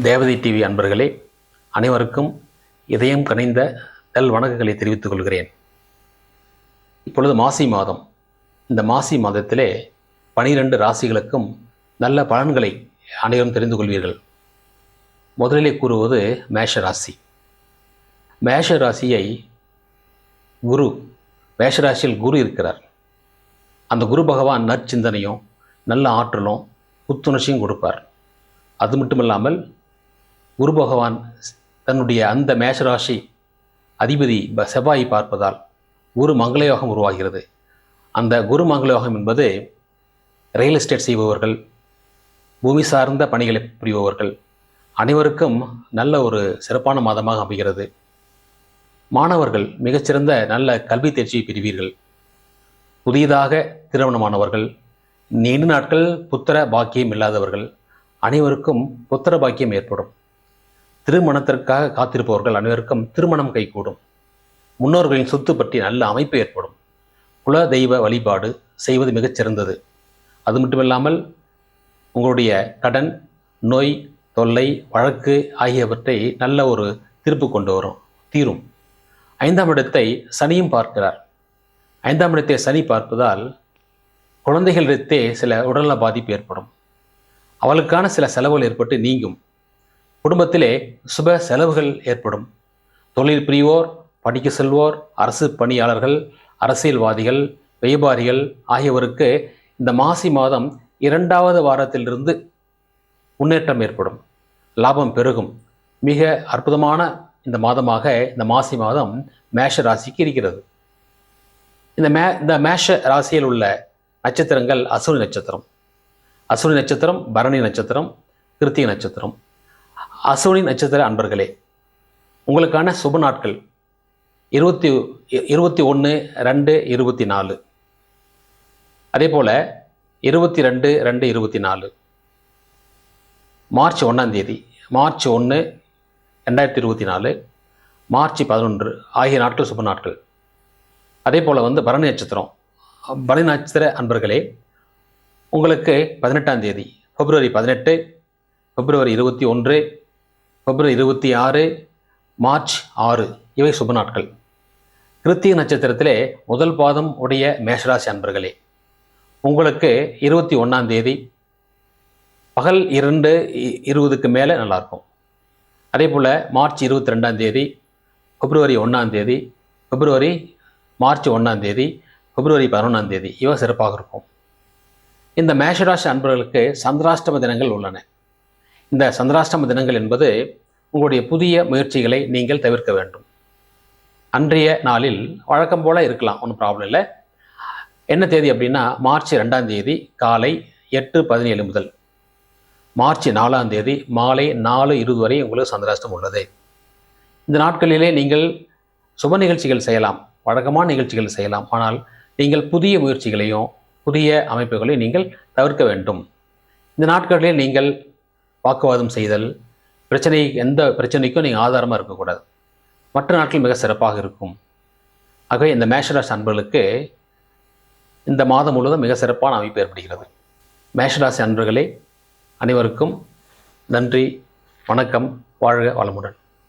தேவதை டிவி அன்பர்களே அனைவருக்கும் இதயம் கனிந்த நல் வணக்கங்களை தெரிவித்துக் கொள்கிறேன். இப்பொழுது மாசி மாதம். இந்த மாசி மாதத்திலே பனிரெண்டு ராசிகளுக்கும் நல்ல பலன்களை அனைவரும் தெரிந்து கொள்வீர்கள். முதலிலே கூறுவது மேஷ ராசி. மேஷ ராசியை குரு மேஷ ராசியில் குரு இருக்கிறார். அந்த குரு பகவான் நற்சிந்தனையும் நல்ல ஆற்றலும் புத்துணர்ச்சியும் கொடுப்பார். அது மட்டுமில்லாமல் குரு பகவான் தன்னுடைய அந்த மேஷராசி அதிபதி ப- செவ்வாயை பார்ப்பதால் குரு மங்களயோகம் உருவாகிறது. அந்த குரு மங்களயோகம் என்பது ரியல் எஸ்டேட் செய்பவர்கள் பூமி சார்ந்த பணிகளை புரிபவர்கள் அனைவருக்கும் நல்ல ஒரு சிறப்பான மாதமாக அமைகிறது. மாணவர்கள் மிகச்சிறந்த நல்ல கல்வி தேர்ச்சியை பெறுவீர்கள். புதியதாக திருமணமானவர்கள் நீண்ட நாட்கள் புத்திர பாக்கியம் இல்லாதவர்கள் அனைவருக்கும் புத்திர பாக்கியம் ஏற்படும். திருமணத்திற்காக காத்திருப்பவர்கள் அனைவருக்கும் திருமணம் கைகூடும். முன்னோர்களின் சொத்து பற்றி நல்ல அமைப்பு ஏற்படும். குல தெய்வ வழிபாடு செய்வது மிகச் சிறந்தது. அது மட்டுமில்லாமல் உங்களுடைய கடன் நோய் தொல்லை வழக்கு ஆகியவற்றை நல்ல ஒரு தீர்ப்பு கொண்டு வரும் தீரும். ஐந்தாம் இடத்தை சனியும் பார்க்கிறார். ஐந்தாம் இடத்தை சனி பார்ப்பதால் குழந்தைகளிடத்தே சில உடல்நல பாதிப்பு ஏற்படும். அவளுக்கான சில செலவுகள் ஏற்பட்டு நீங்கும். குடும்பத்திலே சுப செலவுகள் ஏற்படும். தொழில் புரிவோர் படிக்க செல்வோர் அரசு பணியாளர்கள் அரசியல்வாதிகள் வியாபாரிகள் ஆகியோருக்கு இந்த மாசி மாதம் இரண்டாவது வாரத்திலிருந்து முன்னேற்றம் ஏற்படும். லாபம் பெருகும். மிக அற்புதமான இந்த மாதமாக இந்த மாசி மாதம் மேஷ ராசிக்கு இருக்கிறது. இந்த மே இந்த மேஷ ராசியில் உள்ள நட்சத்திரங்கள் அசுனி நட்சத்திரம். அசுனி நட்சத்திரம் பரணி நட்சத்திரம் கிருத்திக நட்சத்திரம். அசோனி நட்சத்திர அன்பர்களே உங்களுக்கான சுப நாட்கள். இருபத்தி இருபத்தி ஒன்று ரெண்டு இருபத்தி நாலு. அதே போல் இருபத்தி ரெண்டு ரெண்டு இருபத்தி நாலு. மார்ச் ஒன்றாந்தேதி மார்ச் ஒன்று ரெண்டாயிரத்தி இருபத்தி நாலு. மார்ச் பதினொன்று ஆகிய நாட்கள் சுப நாட்கள். அதே போல் வந்து பரணி நட்சத்திரம். பரணி நட்சத்திர அன்பர்களே உங்களுக்கு பதினெட்டாம் தேதி பிப்ரவரி பதினெட்டு பிப்ரவரி இருபத்தி ஒன்று பிப்ரவரி இருபத்தி ஆறு மார்ச் ஆறு. இவை சுப நாட்கள். கிருத்திக நட்சத்திரத்திலே முதல் பாதம் உடைய மேஷராசி அன்பர்களே உங்களுக்கு இருபத்தி ஒன்றாம் தேதி பகல் இரண்டு இருபதுக்கு மேலே நல்லாயிருக்கும். அதே போல் மார்ச் இருபத்தி ரெண்டாம் தேதி பிப்ரவரி ஒன்றாம் தேதி பிப்ரவரி மார்ச் ஒன்றாம் தேதி பிப்ரவரி பதினொன்றாம் தேதி. இவை சிறப்பாக இருக்கும். இந்த மேஷராசி அன்பர்களுக்கு சந்திராஷ்டம தினங்கள் உள்ளன. இந்த சந்திராஷ்டம தினங்கள் என்பது உங்களுடைய புதிய முயற்சிகளை நீங்கள் தவிர்க்க வேண்டும். அன்றைய நாளில் வழக்கம் போல இருக்கலாம் ஒன்றும் ப்ராப்ளம் இல்லை. என்ன தேதி அப்படின்னா மார்ச் ரெண்டாம் தேதி காலை எட்டு பதினேழு முதல். மார்ச் நாலாம் தேதி மாலை நாலு இருபது வரை உங்களுக்கு சந்திராஷ்டம் உள்ளது. இந்த நாட்களிலே நீங்கள் சுப நிகழ்ச்சிகள் செய்யலாம் வழக்கமான நிகழ்ச்சிகள் செய்யலாம். ஆனால் நீங்கள் புதிய முயற்சிகளையும் புதிய அமைப்புகளையும் நீங்கள் தவிர்க்க வேண்டும். இந்த நாட்களில் நீங்கள் வாக்குவாதம் செய்தல் பிரச்சனை எந்த பிரச்சனைக்கும் நீங்கள் ஆதாரமாக இருக்கக்கூடாது. மற்ற நாட்கள் மிக சிறப்பாக இருக்கும். ஆகவே இந்த மேஷராசி அன்பர்களுக்கு இந்த மாதம் முழுவதும் மிக சிறப்பான அமைப்பு ஏற்படுகிறது. மேஷராசி அன்பர்களே அனைவருக்கும் நன்றி வணக்கம் வாழ்க வளமுடன்.